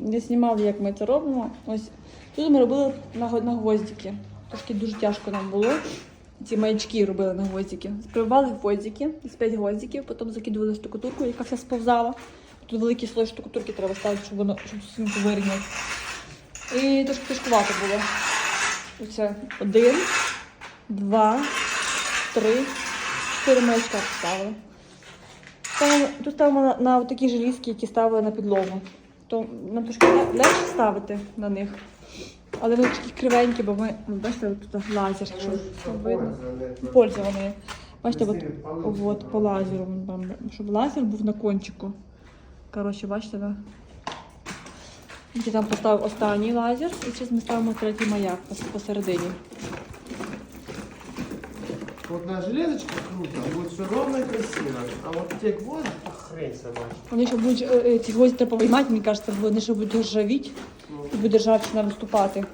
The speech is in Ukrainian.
не знімали, як ми це робимо. Ось тут ми робили на, на гвоздики. Трошки дуже тяжко нам було. Ці маячки робили на гвоздики. Спривали гвоздики, з 5 гвоздиків, потім закидували штукатурку, яка вся сповзала. Тут великий слой штукатурки треба ставити, щоб воно щоб стінку вирівняти. І трошки тяжкувато було. Оце один, два, три, чотири маячка поставили. Тут ставимо на, на такі желізки, які ставили на підлогу. То нам трошки ле- легше ставити на них. Але вони такі кривенькі, бо ми, ну, бачите, тут лазер, що видно. Пользовані. Бачите, от, от по лазеру, щоб лазер був на кончику. Коротше, бачите, да? Я там поставив останній лазер, і зараз ми ставимо третій маяк посередині. Вот на железочке круто, будет все ровно и красиво. А вот те гвозди, хрень собачья. Вони ще будуть е, е, ці гвозді треба виймати, мені кажеться, вони ще будуть ржавіти Ну, і буде ржавчина виступати.